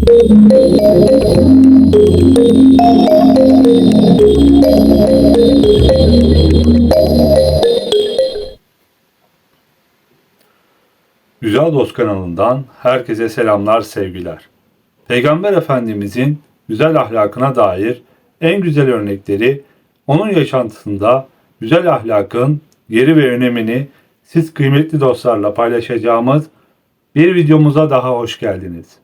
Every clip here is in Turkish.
Güzel Dost kanalından herkese selamlar, sevgiler. Peygamber Efendimizin güzel ahlakına dair en güzel örnekleri onun yaşantısında güzel ahlakın yeri ve önemini siz kıymetli dostlarla paylaşacağımız bir videomuza daha hoş geldiniz.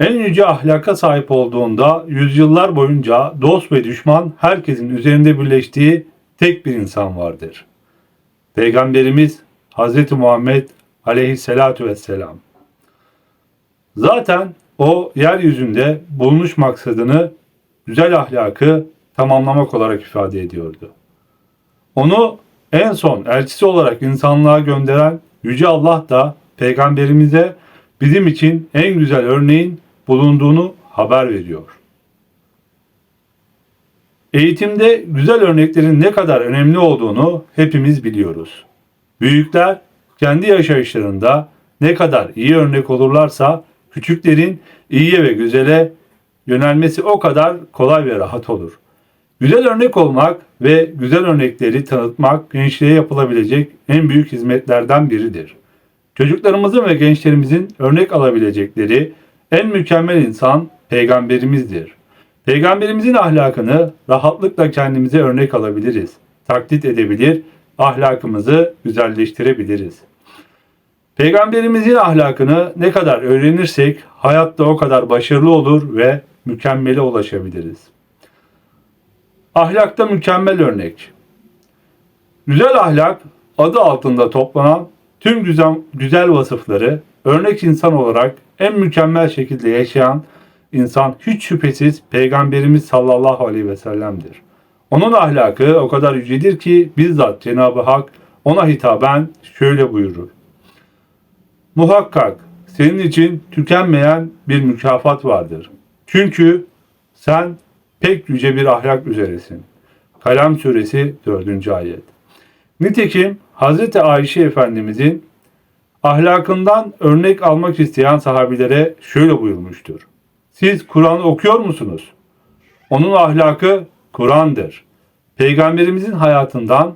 En yüce ahlaka sahip olduğunda yüzyıllar boyunca dost ve düşman herkesin üzerinde birleştiği tek bir insan vardır. Peygamberimiz Hz. Muhammed aleyhissalatu vesselam. Zaten o yeryüzünde bulunuş maksadını güzel ahlakı tamamlamak olarak ifade ediyordu. Onu en son elçisi olarak insanlığa gönderen Yüce Allah da peygamberimize bizim için en güzel örneğin bulunduğunu haber veriyor. Eğitimde güzel örneklerin ne kadar önemli olduğunu hepimiz biliyoruz. Büyükler kendi yaşayışlarında ne kadar iyi örnek olurlarsa küçüklerin iyiye ve güzele yönelmesi o kadar kolay ve rahat olur. Güzel örnek olmak ve güzel örnekleri tanıtmak gençliğe yapılabilecek en büyük hizmetlerden biridir. Çocuklarımızın ve gençlerimizin örnek alabilecekleri en mükemmel insan peygamberimizdir. Peygamberimizin ahlakını rahatlıkla kendimize örnek alabiliriz, taklit edebilir, ahlakımızı güzelleştirebiliriz. Peygamberimizin ahlakını ne kadar öğrenirsek hayatta o kadar başarılı olur ve mükemmele ulaşabiliriz. Ahlakta mükemmel örnek. Güzel ahlak adı altında toplanan tüm güzel, güzel vasıfları örnek insan olarak en mükemmel şekilde yaşayan insan hiç şüphesiz Peygamberimiz sallallahu aleyhi ve sellem'dir. Onun ahlakı o kadar yücedir ki bizzat Cenab-ı Hak ona hitaben şöyle buyurur. Muhakkak senin için tükenmeyen bir mükafat vardır. Çünkü sen pek yüce bir ahlak üzeresin. Kalem suresi 4. ayet. Nitekim Hz. Ayşe Efendimizin ahlakından örnek almak isteyen sahabilere şöyle buyurmuştur. Siz Kur'an okuyor musunuz? Onun ahlakı Kur'an'dır. Peygamberimizin hayatından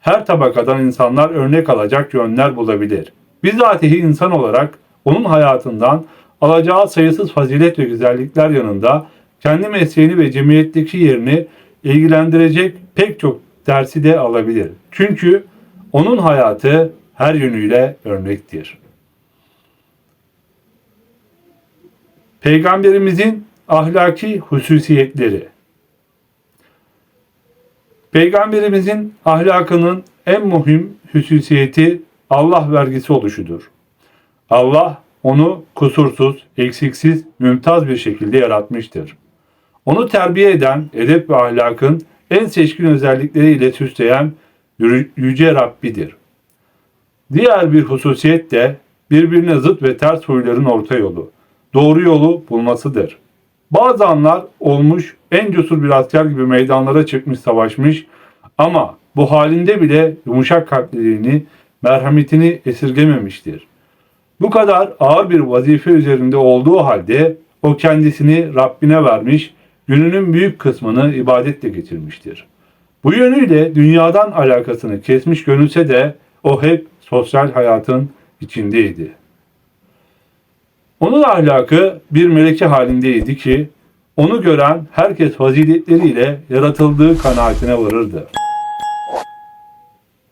her tabakadan insanlar örnek alacak yönler bulabilir. Bizatihi insan olarak onun hayatından alacağı sayısız fazilet ve güzellikler yanında kendi mesleğini ve cemiyetteki yerini ilgilendirecek pek çok dersi de alabilir. Çünkü onun hayatı her yönüyle örnektir. Peygamberimizin ahlaki hususiyetleri Peygamberimizin ahlakının en mühim hususiyeti Allah vergisi oluşudur. Allah onu kusursuz, eksiksiz, mümtaz bir şekilde yaratmıştır. Onu terbiye eden edep ve ahlakın en seçkin özellikleriyle süsleyen Yüce Rabbidir. Diğer bir hususiyet de birbirine zıt ve ters huyların orta yolu, doğru yolu bulmasıdır. Bazı anlar olmuş en cesur bir asker gibi meydanlara çıkmış savaşmış ama bu halinde bile yumuşak kalpliliğini, merhametini esirgememiştir. Bu kadar ağır bir vazife üzerinde olduğu halde o kendisini Rabbine vermiş, gününün büyük kısmını ibadetle geçirmiştir. Bu yönüyle dünyadan alakasını kesmiş görünse de o hep sosyal hayatın içindeydi. Onun ahlakı bir meleke halindeydi ki onu gören herkes faziletleriyle yaratıldığı kanaatine varırdı.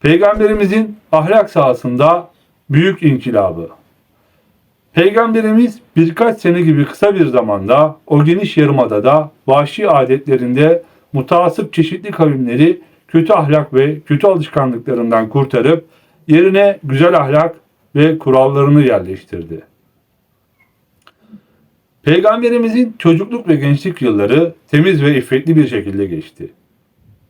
Peygamberimizin ahlak sahasında büyük inkılabı. Peygamberimiz birkaç sene gibi kısa bir zamanda o geniş yarımadada vahşi adetlerinde mutasip çeşitli kavimleri kötü ahlak ve kötü alışkanlıklarından kurtarıp yerine güzel ahlak ve kurallarını yerleştirdi. Peygamberimizin çocukluk ve gençlik yılları temiz ve iffetli bir şekilde geçti.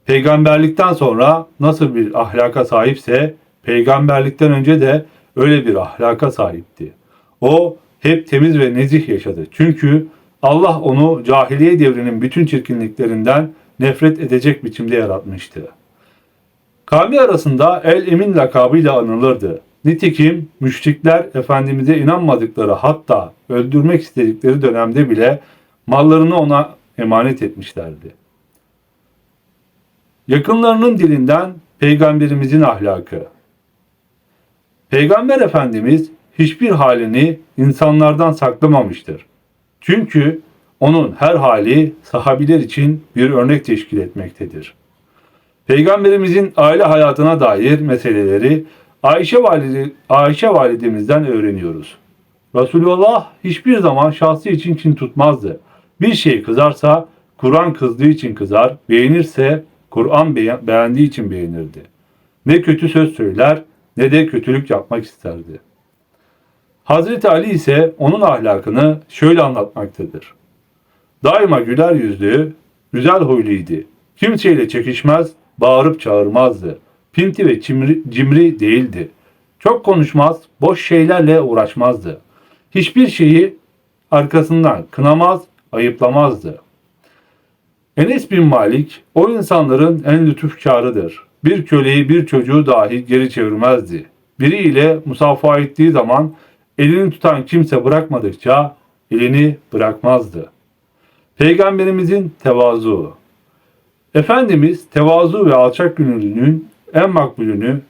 Peygamberlikten sonra nasıl bir ahlaka sahipse peygamberlikten önce de öyle bir ahlaka sahipti. O hep temiz ve nezih yaşadı. Çünkü Allah onu cahiliye devrinin bütün çirkinliklerinden nefret edecek biçimde yaratmıştı. Kavmi arasında El Emin lakabıyla anılırdı. Nitekim müşrikler Efendimiz'e inanmadıkları hatta öldürmek istedikleri dönemde bile mallarını ona emanet etmişlerdi. Yakınlarının dilinden peygamberimizin ahlakı. Peygamber Efendimiz hiçbir halini insanlardan saklamamıştır. Çünkü onun her hali sahabiler için bir örnek teşkil etmektedir. Peygamberimizin aile hayatına dair meseleleri Ayşe, valide, Ayşe validemizden öğreniyoruz. Resulullah hiçbir zaman şahsı için kin tutmazdı. Bir şey kızarsa Kur'an kızdığı için kızar, beğenirse Kur'an beğen- beğendiği için beğenirdi. Ne kötü söz söyler ne de kötülük yapmak isterdi. Hazreti Ali ise onun ahlakını şöyle anlatmaktadır. Daima güler yüzlü, güzel huyluydu. Kimseyle çekişmez, bağırıp çağırmazdı. Pinti ve cimri, cimri değildi. Çok konuşmaz, boş şeylerle uğraşmazdı. Hiçbir şeyi arkasından kınamaz, ayıplamazdı. Enes bin Malik o insanların en lütufkarıdır. Bir köleyi bir çocuğu dahi geri çevirmezdi. Biriyle musafaha ettiği zaman elini tutan kimse bırakmadıkça elini bırakmazdı. Peygamberimizin tevazu. Efendimiz tevazu ve alçak gönüllünün en makbulünü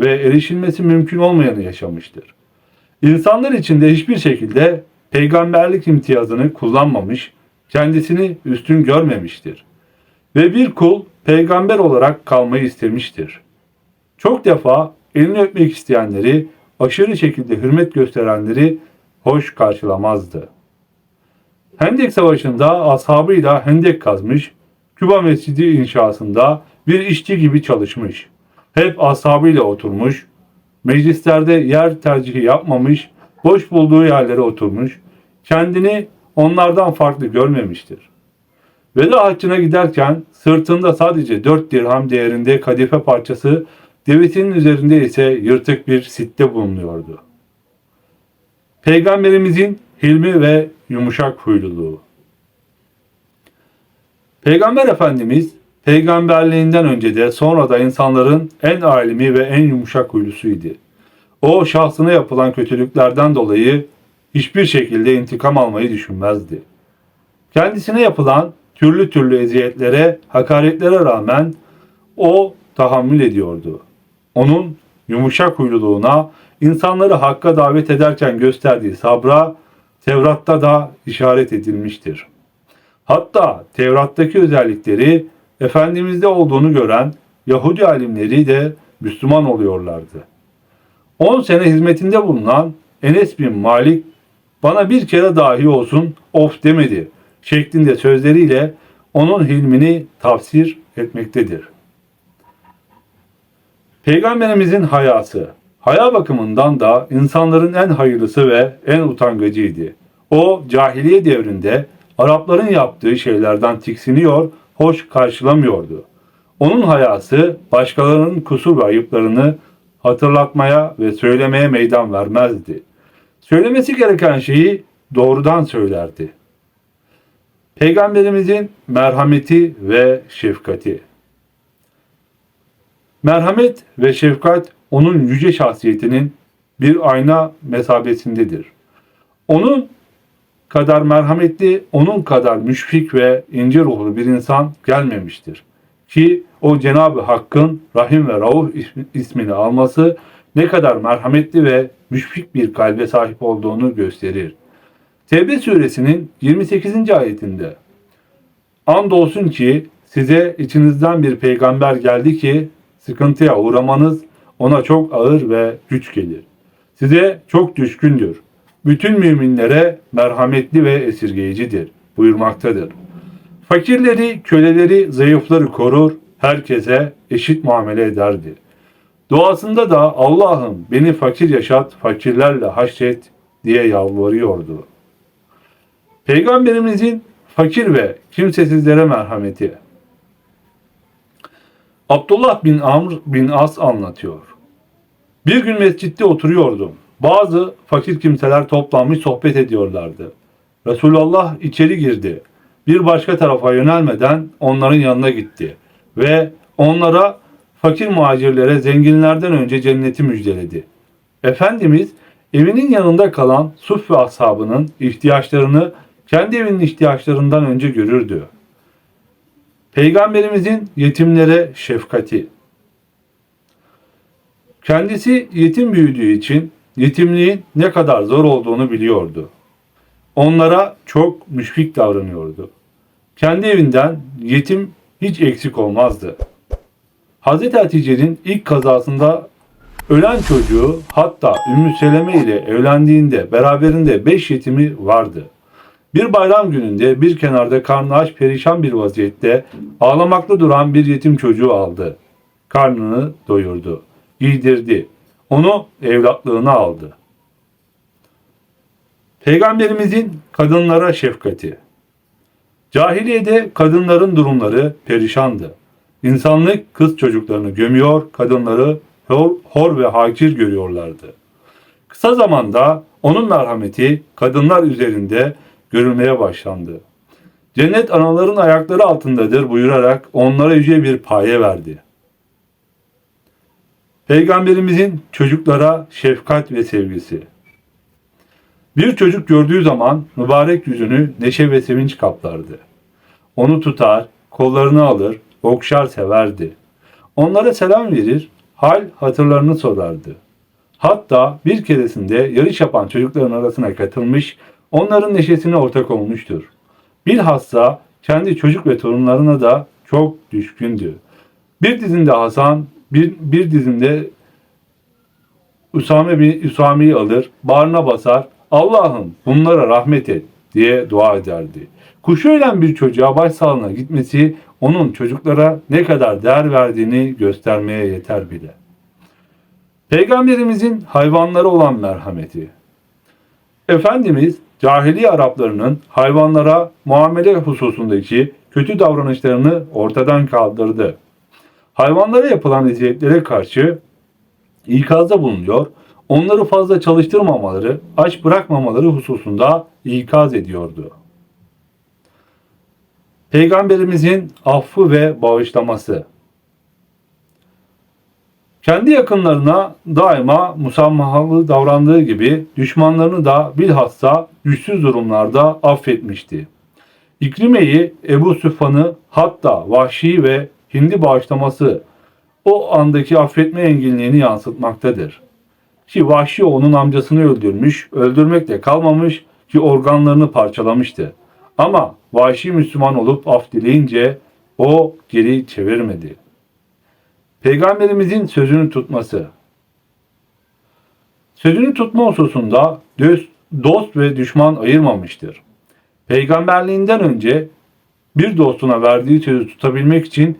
ve erişilmesi mümkün olmayanı yaşamıştır. İnsanlar içinde hiçbir şekilde peygamberlik imtiyazını kullanmamış, kendisini üstün görmemiştir. Ve bir kul peygamber olarak kalmayı istemiştir. Çok defa elini öpmek isteyenleri, aşırı şekilde hürmet gösterenleri hoş karşılamazdı. Hendek Savaşı'nda ashabıyla hendek kazmış, Küba Mescidi inşasında bir işçi gibi çalışmış. Hep ashabıyla oturmuş, meclislerde yer tercihi yapmamış, boş bulduğu yerlere oturmuş, kendini onlardan farklı görmemiştir. Veda haccına giderken sırtında sadece dört dirham değerinde kadife parçası, devesinin üzerinde ise yırtık bir sitte bulunuyordu. Peygamberimizin hilmi ve yumuşak huyluluğu. Peygamber Efendimiz peygamberliğinden önce de sonra da insanların en alimi ve en yumuşak huylusuydu. O şahsına yapılan kötülüklerden dolayı hiçbir şekilde intikam almayı düşünmezdi. Kendisine yapılan türlü türlü eziyetlere, hakaretlere rağmen o tahammül ediyordu. Onun yumuşak huyluluğuna, insanları hakka davet ederken gösterdiği sabra Tevrat'ta da işaret edilmiştir. Hatta Tevrat'taki özellikleri Efendimiz'de olduğunu gören Yahudi alimleri de Müslüman oluyorlardı. 10 sene hizmetinde bulunan Enes bin Malik bana bir kere dahi olsun of demedi şeklinde sözleriyle onun hilmini tafsir etmektedir. Peygamberimizin hayası, haya bakımından da insanların en hayırlısı ve en utangacıydı. O cahiliye devrinde Arapların yaptığı şeylerden tiksiniyor, hoş karşılamıyordu. Onun hayası başkalarının kusur ve ayıplarını hatırlatmaya ve söylemeye meydan vermezdi. Söylemesi gereken şeyi doğrudan söylerdi. Peygamberimizin merhameti ve şefkati. Merhamet ve şefkat onun yüce şahsiyetinin bir ayna mesabesindedir. Onun kadar merhametli, onun kadar müşfik ve ince ruhlu bir insan gelmemiştir. Ki o Cenab-ı Hakk'ın Rahim ve Rauf ismini alması ne kadar merhametli ve müşfik bir kalbe sahip olduğunu gösterir. Tevbe suresinin 28. ayetinde Andolsun ki size içinizden bir peygamber geldi ki sıkıntıya uğramanız ona çok ağır ve güç gelir. Size çok düşkündür. Bütün müminlere merhametli ve esirgeyicidir buyurmaktadır. Fakirleri, köleleri, zayıfları korur, herkese eşit muamele ederdi. Duasında da Allah'ım beni fakir yaşat, fakirlerle haşret diye yalvarıyordu. Peygamberimizin fakir ve kimsesizlere merhameti. Abdullah bin Amr bin As anlatıyor. Bir gün mescitte oturuyordum. Bazı fakir kimseler toplanmış sohbet ediyorlardı. Resulullah içeri girdi. Bir başka tarafa yönelmeden onların yanına gitti ve onlara fakir muhacirlere zenginlerden önce cenneti müjdeledi. Efendimiz evinin yanında kalan Suf ve ashabının ihtiyaçlarını kendi evinin ihtiyaçlarından önce görürdü. Peygamberimizin yetimlere şefkati. Kendisi yetim büyüdüğü için yetimliğin ne kadar zor olduğunu biliyordu. Onlara çok müşfik davranıyordu. Kendi evinden yetim hiç eksik olmazdı. Hazreti Hatice'nin ilk kazasında ölen çocuğu hatta Ümmü Seleme ile evlendiğinde beraberinde beş yetimi vardı. Bir bayram gününde bir kenarda karnı aç perişan bir vaziyette ağlamakta duran bir yetim çocuğu aldı. Karnını doyurdu, giydirdi. Onu evlatlığına aldı. Peygamberimizin kadınlara şefkati. Cahiliyede kadınların durumları perişandı. İnsanlık kız çocuklarını gömüyor, kadınları hor, hor ve hakir görüyorlardı. Kısa zamanda onun merhameti kadınlar üzerinde görülmeye başlandı. Cennet anaların ayakları altındadır buyurarak onlara yüce bir paye verdi. Peygamberimizin çocuklara şefkat ve sevgisi. Bir çocuk gördüğü zaman mübarek yüzünü neşe ve sevinç kaplardı. Onu tutar, kollarını alır, okşar severdi. Onlara selam verir, hal hatırlarını sorardı. Hatta bir keresinde yarış yapan çocukların arasına katılmış, onların neşesine ortak olmuştur. Bilhassa kendi çocuk ve torunlarına da çok düşkündü. Bir dizinde Hasan, bir, bir dizinde Usame bin Üsame'yi alır, bağrına basar, Allah'ım bunlara rahmet et diye dua ederdi. Kuşu ölen bir çocuğa başsağlığına gitmesi onun çocuklara ne kadar değer verdiğini göstermeye yeter bile. Peygamberimizin hayvanlara olan merhameti. Efendimiz cahiliye Araplarının hayvanlara muamele hususundaki kötü davranışlarını ortadan kaldırdı. Hayvanlara yapılan eziyetlere karşı ikazda bulunuyor, onları fazla çalıştırmamaları, aç bırakmamaları hususunda ikaz ediyordu. Peygamberimizin affı ve bağışlaması. Kendi yakınlarına daima musammahalı davrandığı gibi düşmanlarını da bilhassa güçsüz durumlarda affetmişti. İkrime'yi, Ebu Süfyan'ı hatta Vahşi ve Hindi bağışlaması o andaki affetme enginliğini yansıtmaktadır. Ki Vahşi onun amcasını öldürmüş, öldürmekle kalmamış ki organlarını parçalamıştı. Ama vahşi Müslüman olup af dileyince o geri çevirmedi. Peygamberimizin sözünü tutması. Sözünü tutma hususunda dost, ve düşman ayırmamıştır. Peygamberliğinden önce bir dostuna verdiği sözü tutabilmek için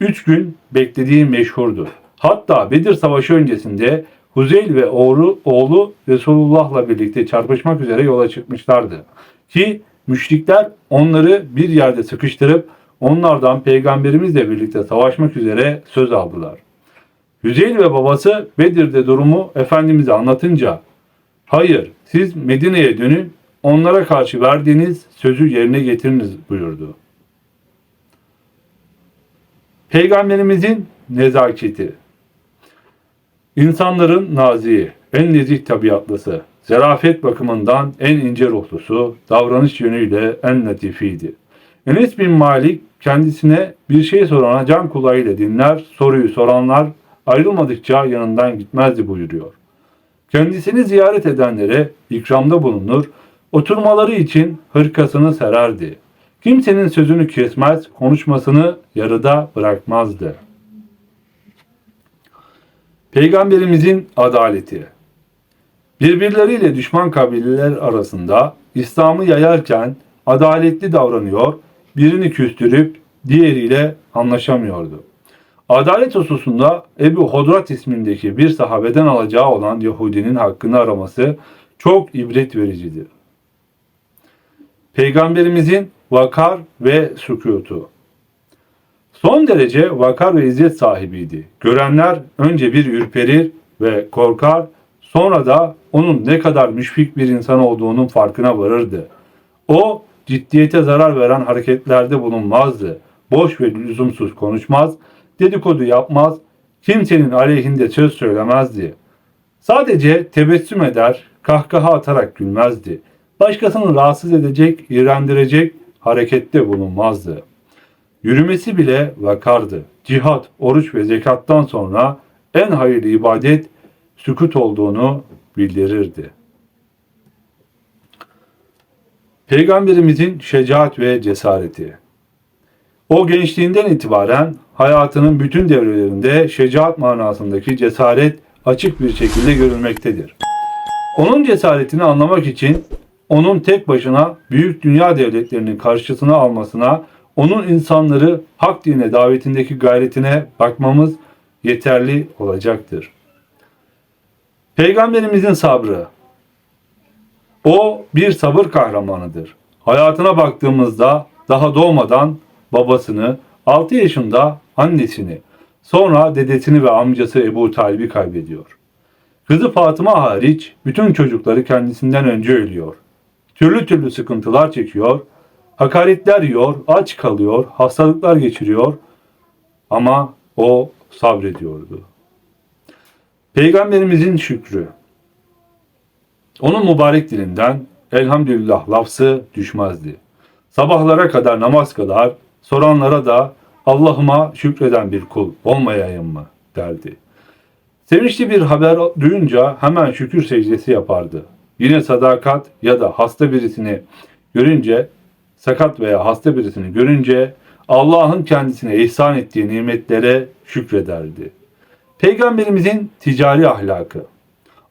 üç gün beklediği meşhurdur. Hatta Bedir Savaşı öncesinde Huzeyl ve oğlu, oğlu Resulullah'la birlikte çarpışmak üzere yola çıkmışlardı. Ki Müşrikler onları bir yerde sıkıştırıp onlardan peygamberimizle birlikte savaşmak üzere söz aldılar. Hüzeyin ve babası Bedir'de durumu Efendimiz'e anlatınca hayır siz Medine'ye dönün onlara karşı verdiğiniz sözü yerine getiriniz buyurdu. Peygamberimizin nezaketi İnsanların naziği, en nezih tabiatlısı, Zerafet bakımından en ince ruhlusu, davranış yönüyle en latifiydi. Enes bin Malik kendisine bir şey sorana can kulağıyla dinler, soruyu soranlar ayrılmadıkça yanından gitmezdi buyuruyor. Kendisini ziyaret edenlere ikramda bulunur, oturmaları için hırkasını sererdi. Kimsenin sözünü kesmez, konuşmasını yarıda bırakmazdı. Peygamberimizin adaleti Birbirleriyle düşman kabileler arasında İslam'ı yayarken adaletli davranıyor, birini küstürüp diğeriyle anlaşamıyordu. Adalet hususunda Ebu Hodrat ismindeki bir sahabeden alacağı olan Yahudinin hakkını araması çok ibret vericidir. Peygamberimizin vakar ve sükutu. Son derece vakar ve izzet sahibiydi. Görenler önce bir ürperir ve korkar Sonra da onun ne kadar müşfik bir insan olduğunun farkına varırdı. O ciddiyete zarar veren hareketlerde bulunmazdı. Boş ve lüzumsuz konuşmaz, dedikodu yapmaz, kimsenin aleyhinde söz söylemezdi. Sadece tebessüm eder, kahkaha atarak gülmezdi. Başkasını rahatsız edecek, iğrendirecek harekette bulunmazdı. Yürümesi bile vakardı. Cihat, oruç ve zekattan sonra en hayırlı ibadet sükut olduğunu bildirirdi. Peygamberimizin şecaat ve cesareti. O gençliğinden itibaren hayatının bütün devrelerinde şecaat manasındaki cesaret açık bir şekilde görülmektedir. Onun cesaretini anlamak için onun tek başına büyük dünya devletlerinin karşısına almasına, onun insanları hak dine davetindeki gayretine bakmamız yeterli olacaktır. Peygamberimizin sabrı. O bir sabır kahramanıdır. Hayatına baktığımızda daha doğmadan babasını, 6 yaşında annesini, sonra dedesini ve amcası Ebu Talib'i kaybediyor. Kızı Fatıma hariç bütün çocukları kendisinden önce ölüyor. Türlü türlü sıkıntılar çekiyor, hakaretler yiyor, aç kalıyor, hastalıklar geçiriyor ama o sabrediyordu. Peygamberimizin şükrü. Onun mübarek dilinden elhamdülillah lafzı düşmezdi. Sabahlara kadar namaz kadar soranlara da Allah'ıma şükreden bir kul olmayayım mı derdi. Sevinçli bir haber duyunca hemen şükür secdesi yapardı. Yine sadakat ya da hasta birisini görünce, sakat veya hasta birisini görünce Allah'ın kendisine ihsan ettiği nimetlere şükrederdi. Peygamberimizin ticari ahlakı.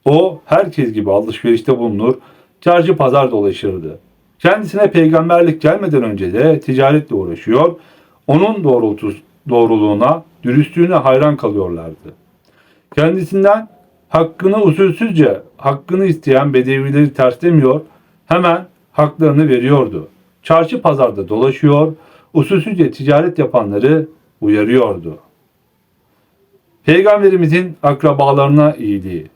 O herkes gibi alışverişte bulunur, çarşı pazar dolaşırdı. Kendisine peygamberlik gelmeden önce de ticaretle uğraşıyor, onun doğrultus, doğruluğuna, dürüstlüğüne hayran kalıyorlardı. Kendisinden hakkını usulsüzce hakkını isteyen bedevileri terslemiyor, hemen haklarını veriyordu. Çarşı pazarda dolaşıyor, usulsüzce ticaret yapanları uyarıyordu. Peygamberimizin akrabalarına iyiliği.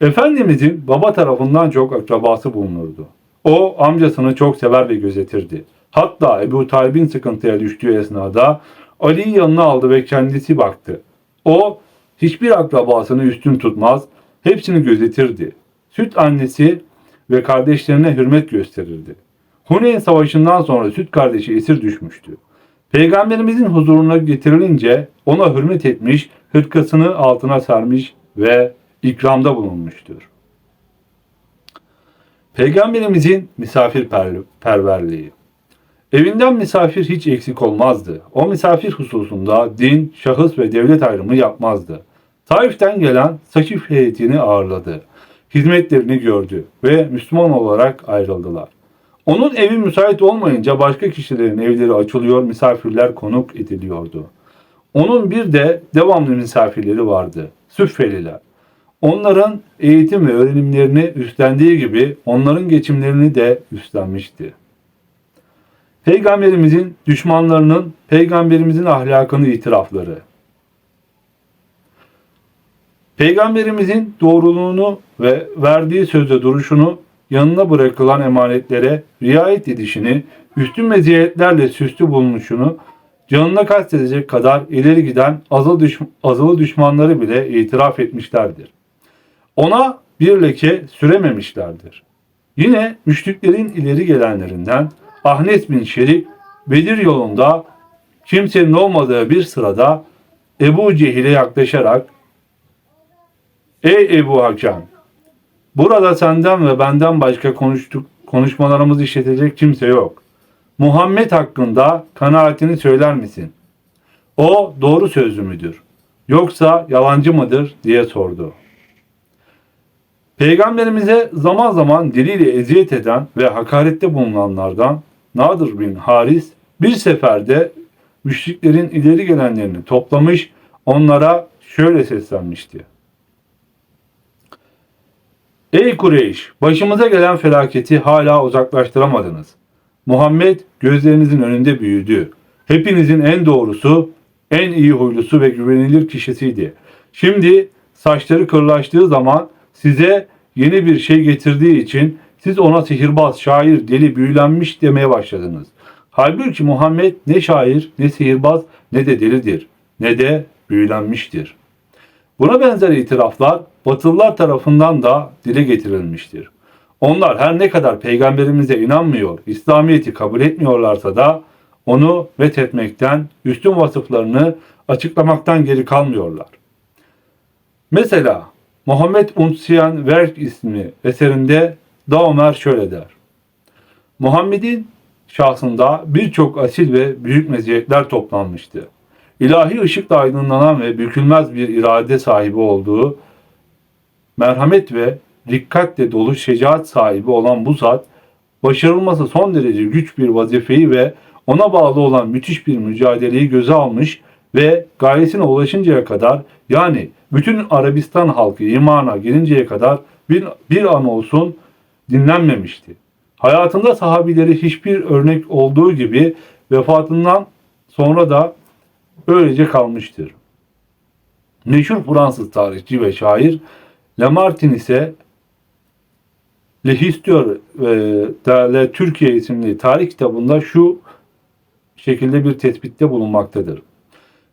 Efendimizin baba tarafından çok akrabası bulunurdu. O amcasını çok sever ve gözetirdi. Hatta Ebu Talib'in sıkıntıya düştüğü esnada Ali'yi yanına aldı ve kendisi baktı. O hiçbir akrabasını üstün tutmaz, hepsini gözetirdi. Süt annesi ve kardeşlerine hürmet gösterirdi. Huneyn Savaşı'ndan sonra süt kardeşi esir düşmüştü. Peygamberimizin huzuruna getirilince ona hürmet etmiş, hırkasını altına sarmış ve ikramda bulunmuştur. Peygamberimizin misafirperverliği. Evinden misafir hiç eksik olmazdı. O misafir hususunda din, şahıs ve devlet ayrımı yapmazdı. Taif'ten gelen Sakif heyetini ağırladı. Hizmetlerini gördü ve Müslüman olarak ayrıldılar. Onun evi müsait olmayınca başka kişilerin evleri açılıyor, misafirler konuk ediliyordu. Onun bir de devamlı misafirleri vardı. Süffeliler. Onların eğitim ve öğrenimlerini üstlendiği gibi onların geçimlerini de üstlenmişti. Peygamberimizin düşmanlarının peygamberimizin ahlakını itirafları. Peygamberimizin doğruluğunu ve verdiği sözde duruşunu yanına bırakılan emanetlere riayet edişini, üstün meziyetlerle süslü bulunuşunu, canına kastedecek kadar ileri giden azılı, düş azılı düşmanları bile itiraf etmişlerdir. Ona bir leke sürememişlerdir. Yine müşriklerin ileri gelenlerinden Ahnes bin Şerik Bedir yolunda kimsenin olmadığı bir sırada Ebu Cehil'e yaklaşarak Ey Ebu Hakem Burada senden ve benden başka konuştuk, konuşmalarımızı işletecek kimse yok. Muhammed hakkında kanaatini söyler misin? O doğru sözlü müdür? Yoksa yalancı mıdır diye sordu. Peygamberimize zaman zaman diliyle eziyet eden ve hakarette bulunanlardan Nadir bin Haris bir seferde müşriklerin ileri gelenlerini toplamış onlara şöyle seslenmişti. Ey Kureyş! Başımıza gelen felaketi hala uzaklaştıramadınız. Muhammed gözlerinizin önünde büyüdü. Hepinizin en doğrusu, en iyi huylusu ve güvenilir kişisiydi. Şimdi saçları kırlaştığı zaman size yeni bir şey getirdiği için siz ona sihirbaz, şair, deli, büyülenmiş demeye başladınız. Halbuki Muhammed ne şair, ne sihirbaz, ne de delidir, ne de büyülenmiştir. Buna benzer itiraflar Batılılar tarafından da dile getirilmiştir. Onlar her ne kadar peygamberimize inanmıyor, İslamiyet'i kabul etmiyorlarsa da onu etmekten, üstün vasıflarını açıklamaktan geri kalmıyorlar. Mesela Muhammed Unsiyan Werk ismi eserinde Daumer şöyle der. Muhammed'in şahsında birçok asil ve büyük meziyetler toplanmıştı. İlahi ışıkla aydınlanan ve bükülmez bir irade sahibi olduğu, merhamet ve dikkatle dolu şecaat sahibi olan bu zat, başarılması son derece güç bir vazifeyi ve ona bağlı olan müthiş bir mücadeleyi göze almış ve gayesine ulaşıncaya kadar yani bütün Arabistan halkı imana gelinceye kadar bir, bir an olsun dinlenmemişti. Hayatında sahabileri hiçbir örnek olduğu gibi vefatından sonra da öylece kalmıştır. Meşhur Fransız tarihçi ve şair Lamartine ise Le Histoire de la Türkiye isimli tarih kitabında şu şekilde bir tespitte bulunmaktadır.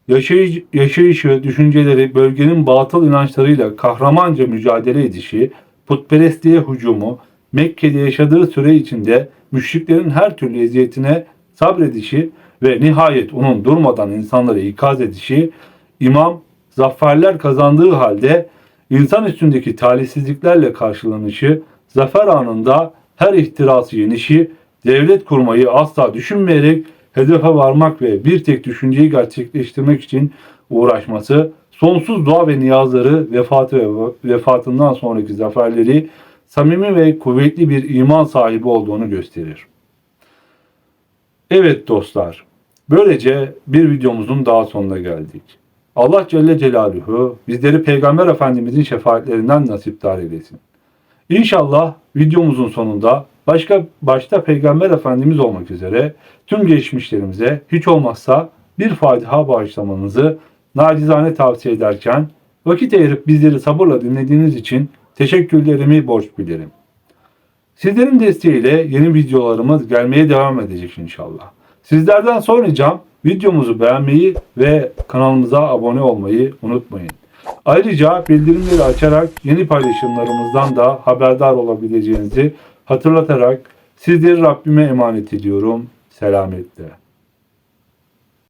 Yaşayış, yaşayışı, düşünceleri, bölgenin batıl inançlarıyla kahramanca mücadele edişi, putperestliğe hücumu, Mekke'de yaşadığı süre içinde müşriklerin her türlü eziyetine sabredişi ve nihayet onun durmadan insanları ikaz edişi, imam zaferler kazandığı halde insan üstündeki talihsizliklerle karşılanışı, zafer anında her ihtirası yenişi, devlet kurmayı asla düşünmeyerek hedefe varmak ve bir tek düşünceyi gerçekleştirmek için uğraşması, sonsuz dua ve niyazları vefatı ve vefatından sonraki zaferleri samimi ve kuvvetli bir iman sahibi olduğunu gösterir. Evet dostlar, böylece bir videomuzun daha sonuna geldik. Allah Celle Celaluhu bizleri Peygamber Efendimizin şefaatlerinden nasipdar eylesin. İnşallah videomuzun sonunda başka başta Peygamber Efendimiz olmak üzere tüm geçmişlerimize hiç olmazsa bir Fatiha bağışlamanızı nacizane tavsiye ederken vakit ayırıp bizleri sabırla dinlediğiniz için teşekkürlerimi borç bilirim. Sizlerin desteğiyle yeni videolarımız gelmeye devam edecek inşallah. Sizlerden son ricam videomuzu beğenmeyi ve kanalımıza abone olmayı unutmayın. Ayrıca bildirimleri açarak yeni paylaşımlarımızdan da haberdar olabileceğinizi hatırlatarak sizleri Rabbime emanet ediyorum. Selametle.